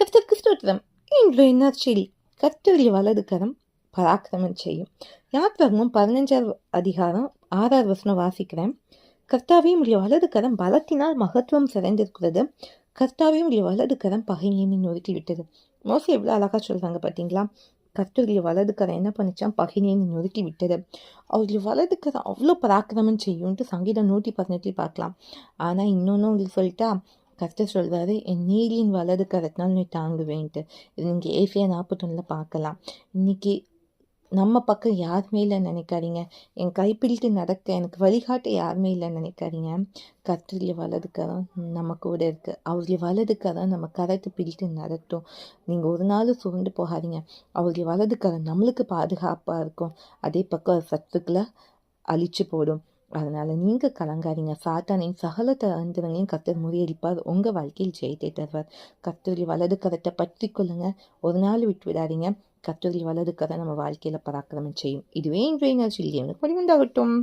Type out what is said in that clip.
கர்த்தருக்கு ஸ்தோத்திரம் என்ன நற்செய்தி வலது கரம் பராக்கிரமம் செய்யும் யாத்ராகமும் பதினஞ்சாவது அதிகாரம் ஆறாவது வசனம் வாசிக்கிறேன் கர்த்தாவையும் உடைய வலது கரம் பலத்தினால் மகத்துவம் சிறந்திருக்கிறது கர்த்தாவையும் உடைய வலது கரம் பகையினை நொறுக்கி விட்டது மோஸ்ட்லி எவ்வளோ அழகாக சொல்கிறாங்க பார்த்தீங்களா கர்த்தருடைய வலது கரம் என்ன பண்ணிச்சான் பகினியை நொறுக்கி விட்டது அவருடைய வலது கரம் அவ்வளோ பராக்கிரமம் செய்யும்ட்டு சங்கீதம் நூற்றி பதினெட்டில் பார்க்கலாம் ஆனால் இன்னொன்று உங்களுக்கு சொல்லிட்டா கர்த்தர் சொல்வார் என் நீரின் வலது கரத்தினால் நீ தாங்குவேன்ட்டு. இது நீங்கள் ஏசியா நாற்பத்தொன்னில் பார்க்கலாம். இன்னைக்கு நம்ம பக்கம் யாருமே இல்லை நினைக்காதீங்க. என் கைப்பிடித்து நடக்க எனக்கு வழிகாட்ட யாருமே இல்லை நினைக்காதீங்க. கத்திரிய வலது கரம் நம்ம கூட இருக்குது அவருடைய வலது கரம் நம்ம கரத்தை பிடித்து நடத்தும். நீங்கள் ஒரு நாள் சுருண்டு போகாதீங்க. அவருடைய வலது கரம் நம்மளுக்கு பாதுகாப்பாக இருக்கும். அதே பக்கம் சத்துக்களை அழிச்சு போடும். அதனால் நீங்கள் கலங்காதீங்க. சாத்தானின் சகல தந்திரங்களையும் கத்தர் முறியடிப்பார். உங்கள் வாழ்க்கையில் ஜெயித்தே தருவார் கத்தூரி வலது கரத்தை பற்றி கொள்ளுங்கள் ஒரு நாள் விட்டு விடாதீங்க. கத்தூரி வலது கரை நம்ம வாழ்க்கையில் பராக்கிரமம் செய்யும். இதுவே இன்றைய நாள் சொல்லி எனக்கு முடிவுண்டாகட்டும்